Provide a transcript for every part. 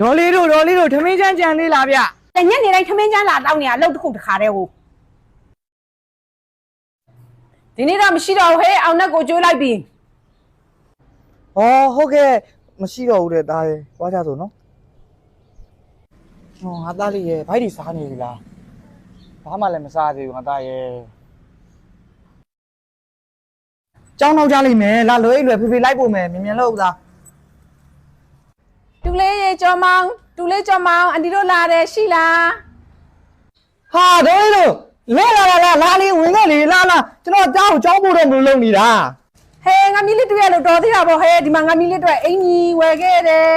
ဒေါ်လေးတို့ဒေါ်လေးတို့ထမင်းချမ်းကြံလေးလားဗျတညက်နေတိုင်းထမင်းချမ်းလာတောင်းနေရလှုပ်တစ်ခုတစ်ခါတည်းဟိုဒီနေ့တော့မရှိတော့ဘူးဟဲ့အောင်နဲ့ကိုကျွေးလိုက်ပြီ။ဩဟုတ်ကဲ့မရှိတော့ဘူးတဲ့သားရဲ့။သွားကြဆိုနော်။ဟောငါသားလေးရဲ့ဘိုက်ဒီစားနေပြီလား။ဘာမှလည်းမစားသေးဘူးငါသားရဲ့။ကြောင်းတော့ကြလိမ့်မယ်။လာလွယ်လွယ်ဖေဖေလိုက်ဖို့မယ်မြင်မြင်လို့သား တူလေးရေကြောမောင်တူလေးကြောမောင်အန်တီတို့လာတယ်ရှိလား။ဟာဒေါ်လေးတို့လဲလာလာလာလာလေးဝင်ခဲ့လေလာလာကျွန်တော်ကြောင်းကြောင်းဖို့တော့မလုပ်နေတာ။ဟဲငါမီးလေးတွေ့ရလို့တော်သေးတာပေါ့ဟဲဒီမှာငါမီးလေးတွေ့အင်ကြီးဝယ်ခဲ့တယ်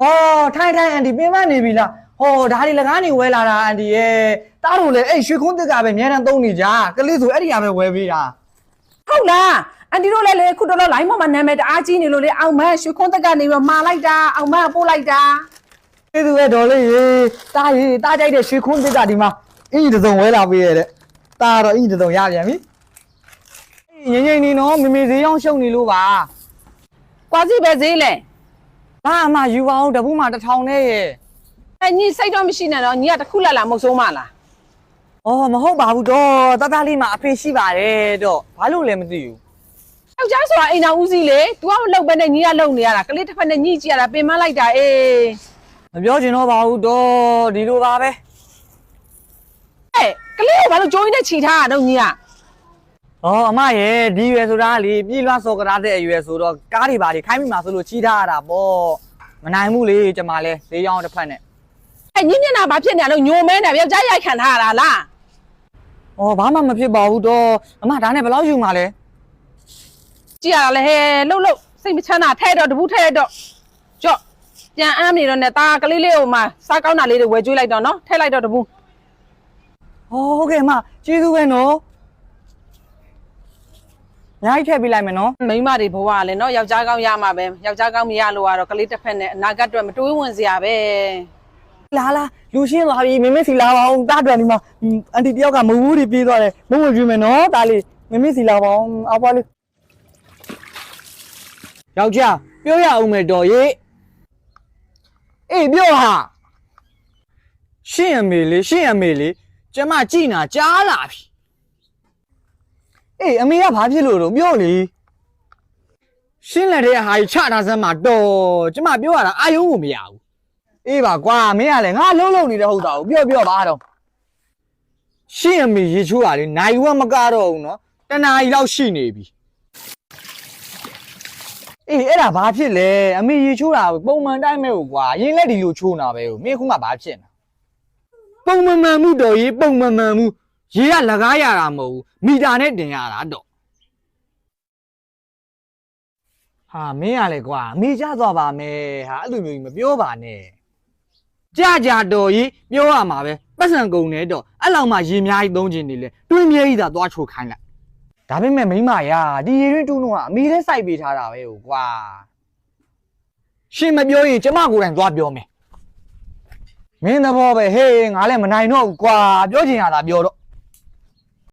ဟောထိုင်ထိုင်အန်တီပင်မနေပြီလားဟောဒါတွေလကားနေဝဲလာတာအန်တီရဲ့တားတို့လည်းအဲ့ရွှေခွန်းတက်ကပဲအများတန်းသုံးနေကြကလေးဆိုအဲ့ဒီဟာပဲဝဲပေးတာဟုတ်လားအ န်တီတို့လည်းလေခုတော်တော်လိုင်းပေါ်မှာနာမည်တအားကြီးနေလို့လေအောင်မရွှေခွန်းတက်ကနေပြီးမာလိုက်တာအောင်မပို့လိုက်တာကျေးဇူးပဲဒေါ်လေးရေတားရေတားကြိုက်တဲ့ရွှေခွန်းတက်ကဒီမှာအင်ကြီးတစ်စုံဝဲလာပေးရတဲ့တားတော့အင်ကြီးတစ်စုံရပြန်ပြီငိမ့်ငိမ့်နေနော်မေမေဈေးရောက်ရှုံနေလို့ပါကွာစီပဲဈေးလဲဘာမှယူပါအောင်တပူးမှာတစ်ထောင်နဲ့ရဲ့အဲညီစိတ်တော့မရှိနဲ့တော့ညီကတစ်ခုလာလာမဟုတ်ဆုံးမလားဩမဟုတ်ပါဘူးတော့တသားလေးမှာအဖေရှိပါတယ်တော့ဘာလို့လဲမသိဘူး ယောက်ျားဆိုတာအိမ်တော်ဦးစီးလေ तू ကမလှုပ်ပဲနဲ့ညီကလှုပ်နေရတာကလေးတစ်ဖက်နဲ့ညီကြည့်ရတာပင်မလိုက်တာအေးမပြောချင်တော့ပါဘူးတော့ဒီလိုပါပဲဟဲ့ကလေးကိုဘာလို့ကြိုးရင်းနဲ့ခြိထားတာတော့ညီက။အော်အမရဲ့ဒီရွယ်ဆိုတာကလေပြည်လွှတ်စော်ကရားတဲ့အရွယ်ဆိုတော့ကားတွေပါလေခိုင်းမိမှာဆိုလို့ချီးထားရတာပေါ့။မနိုင်ဘူးလေကျမလဲလေးရောင်းတစ်ဖက်နဲ့ဟဲ့ညီမျက်နှာဘာဖြစ်နေရလို့ညိုမဲနေယောက်ျားရိုက်ခံထားရတာလား။အော်ဘာမှမဖြစ်ပါဘူးတော့အမဒါနဲ့ဘယ်လောက်ယူမှာလဲ ကြည့်ရတာလေဟဲ့လှုပ်လှုပ်စိတ်မချမ်းသာထဲတော့တပူးထဲတော့ကြော့ပြန်အမ်းနေတော့နဲ့ตาကလေးလေးကိုမှစားကောင်းတာလေးတွေဝယ်ကျွေးလိုက်တော့နော်ထဲလိုက်တော့တပူး။ဟောဟုတ်ကဲ့အမကျေးဇူးပဲနော်။ညာကြီးထည့်ပေးလိုက်မယ်နော်မိန်းမတွေဘဝကလည်းနော်ယောက်ျားကောင်းရမှာပဲယောက်ျားကောင်းမရလို့ကတော့ကလေးတစ်ဖက်နဲ့အနာဂတ်အတွက်မတွေးဝင်စရာပဲ။လာလာလူရှင်းသွားပြီမမေစီလာပါအောင်တားတယ်ဒီမှာအန်တီတယောက်ကမဝူးတွေပြေးသွားတယ်မဝူးကြည့်မယ်နော်တားလေးမမေစီလာပါအောင်အပွားလေး ယောက်ျားပြောရအောင်မယ်တော်ရေးအေးပြောဟာရှင့်အမေလေးရှင့်အမေလေးကျမကြည်နာကြားလာပြီအေးအမေကဘာဖြစ်လို့တော့ပြောလေရှင်းလက်တဲ့ဟာကြီးချထားစမ်းမှာတော်ကျမပြောရတာအာယုံကိုမရဘူးအေးပါကွာမင်းကလည်းငါလုံးလုံးနေတဲ့ဟုတ်တာကိုပြောပြောပါတော့ရှင့်အမေရေချိုးတာလေနိုင်ဝက်မကတော့ဘူးနော်တနားကြီးလောက်ရှိနေပြီ အေးအဲ့ဒါဘာဖြစ်လဲအမေရေချိုးတာကိုပုံမှန်တိုင်းမဲ့ကိုကွာရင်းလက်ဒီလိုချိုးနေတာပဲကိုမင်းခုမှဘာဖြစ်နေပုံမှန်မှန်မှုတော်ရေးပုံမှန်မှန်မှုရေကလကားရတာမဟုတ်ဘူးမီတာနဲ့တင်ရတာတော့ဟာမင်းကလည်းကွာအမေကြသွားပါမယ်ဟာအဲ့လိုမျိုးကြီးမပြောပါနဲ့ကြကြတော်ကြီးပြောရမှာပဲပတ်စံကုန်နေတော့အဲ့လောက်မှရေများကြီးသုံးချင်နေလေတွင်းမြဲကြီးသာသွားချိုခိုင်းလိုက် ဒါပေမဲ့မိမရာဒီရေတွင်းတူးတော့ကအမေလည်းစိုက်ပေးထားတာပဲဟိုကွာရှင်မပြောရင်ကျမကိုယ်တိုင်သွားပြောမယ်မင်းသဘောပဲဟေးငါလည်းမနိုင်တော့ဘူးကွာပြောချင်ရတာပြောတော့